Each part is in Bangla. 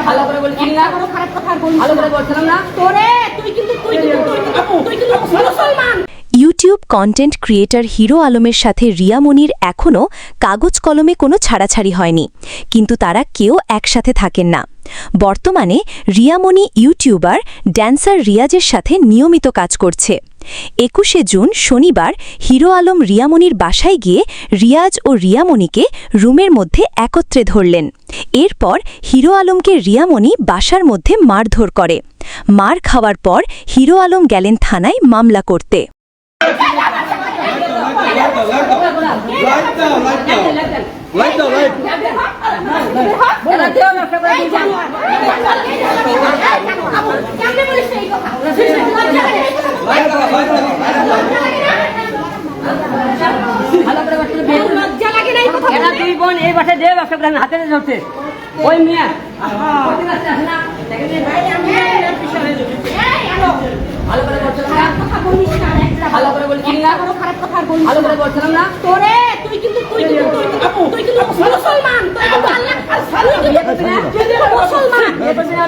ভালো করে বলছিলাম না খারাপ কথা ভালো। করে বলছিলাম না তোরে, তুই কিন্তু তুই কিন্তু তুই কিন্তু মুসলমান ইউটিউব কন্টেন্ট ক্রিয়েটর হিরো আলমের সাথে রিয়া মনির এখনও কাগজ কলমে কোনো ছাড়াছাড়ি হয়নি। কিন্তু তারা কেউ একসাথে থাকেন না। বর্তমানে রিয়ামণি ইউটিউবার ড্যান্সার রিয়াজের সাথে নিয়মিত কাজ করছে। একুশে জুন শনিবার হিরো আলম রিয়ামণির বাসায় গিয়ে রিয়াজ ও রিয়ামণিকে রুমের মধ্যে একত্রে ধরলেন। এরপর হিরো আলমকে রিয়ামণি বাসার মধ্যে মারধর করে। মার খাওয়ার পর হিরো আলম গেলেন থানায় মামলা করতে। এই বাসায় দেও ব্যবসা হাতে ধরছে ওই মেয়ে প্রতি মাসে আসে না? ভাই, আমি আর পিছনে ঢুকেছি। এই, আলো। ভালো করে বলছিলাম না খারাপ কথা বলিস না আর একটা ভালো করে বলছি না বড় খারাপ কথা আর ভালো করে বলছিলাম না তোরে তুই কিন্তু তুই কিন্তু তুই কিন্তু তুই কিন্তু মুসলমান তুই কিন্তু আল্লাহ না? তুই কিন্তু মুসলমান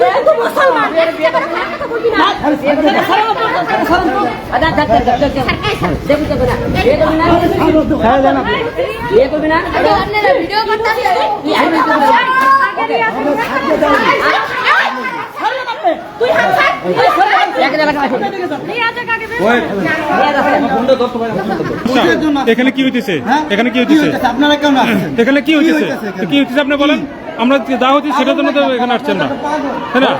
তুই কিন্তু মুসলমান বিয়ে করবি খারাপ কথা বলবি না? আচ্ছা, আচ্ছা, আচ্ছা, আচ্ছা, আচ্ছা। দেখবি, দেখবি না? বিয়ে করবি না? বিয়ে করবি না? ভিডিও করতে তুই না? তুই হাত এখানে কি হইতেছে? হ্যাঁ? এখানে কি হইতেছে? এখানে কি হইতেছে? কি হইতেছে আপনি বলেন? আমরা যা হচ্ছে সেটার জন্য তো এখানে আসছেন না। তাই না?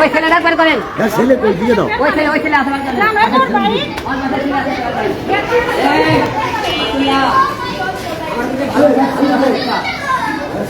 ওই ছেলেটা বের করেন। হ্যাঁ, ছেলে কই? দিয়ে দাও। ওই ছেলে ওই ছেলে আসবার জন্য না তোর বাড়ি দাদা একটা কি বলা একটা কি বলা একটা কই আমার বোন তোমার খালি দাঁত হয়ে যাচ্ছে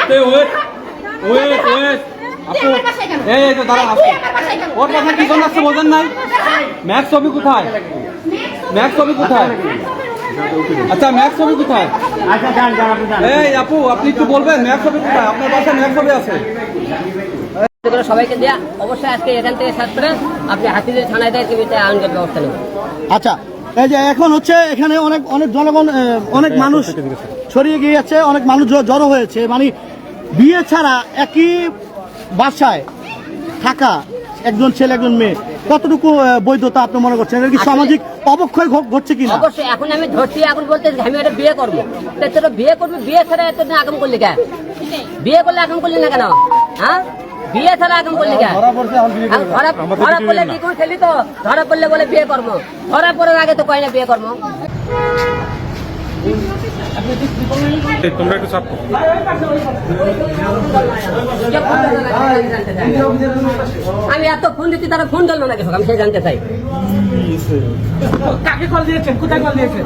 হয় ওয়েট? এই তো দাঁড়া তুই আমার বাসায় কেন? ওর কথা কি জন্য আসছে বোঝেন নাই ম্যাক্স ছবি কোথায়? ম্যাক্স ছবি কোথায়? আচ্ছা ম্যাক্স ছবি কোথায়? এই আপু আপনি একটু বলবেন ম্যাক্স ছবি কোথায়? আপনার বাসায় ম্যাক্স ছবি আছে। সবাইকে দেয়া অবশ্যই আজকে এখান থেকে করে আপনি হাতিদের থানায় দেয় টিভিতে আইনগত ব্যবস্থা নেবেন। আচ্ছা এই যে এখন হচ্ছে এখানে অনেক অনেক জনগণ অনেক মানুষ ছড়িয়ে গিয়েছে অনেক মানুষ জড়ো হয়েছে। মানে বিয়ে ছাড়া একই বাসায় থাকা একজন ছেলে একজন মেয়ে। কতটুকু বৈধতা আপনি মনে করছেন? এটা কি সামাজিক অবক্ষয় ঘটছে কিনা? অবশ্যই এখন আমি ধরছি এখন বলতে আমি একটা বিয়ে করব। তা তোরা বিয়ে করবি বিয়ে ছাড়া এতদিন আগম করলি কেন? বিয়ে করলে আগম করলি না কেন? হ্যাঁ? বিয়ে ছাড়া আগম করলি কেন? ধরা পড়ছে এখন বিয়ে আর ধরা ধরা পড়লে কি করে খেলি তো। ধরা পড়লে বলে বিয়ে করব। ধরা পড়ার আগে তো কয় না বিয়ে করব? তোমরা একটু চাপ আমি এত ফোন দিচ্ছি তারা ফোন ধরলো নাকি? আমি সে জানতে চাই। কাকে কল দিয়েছেন? কোথায় কল দিয়েছেন?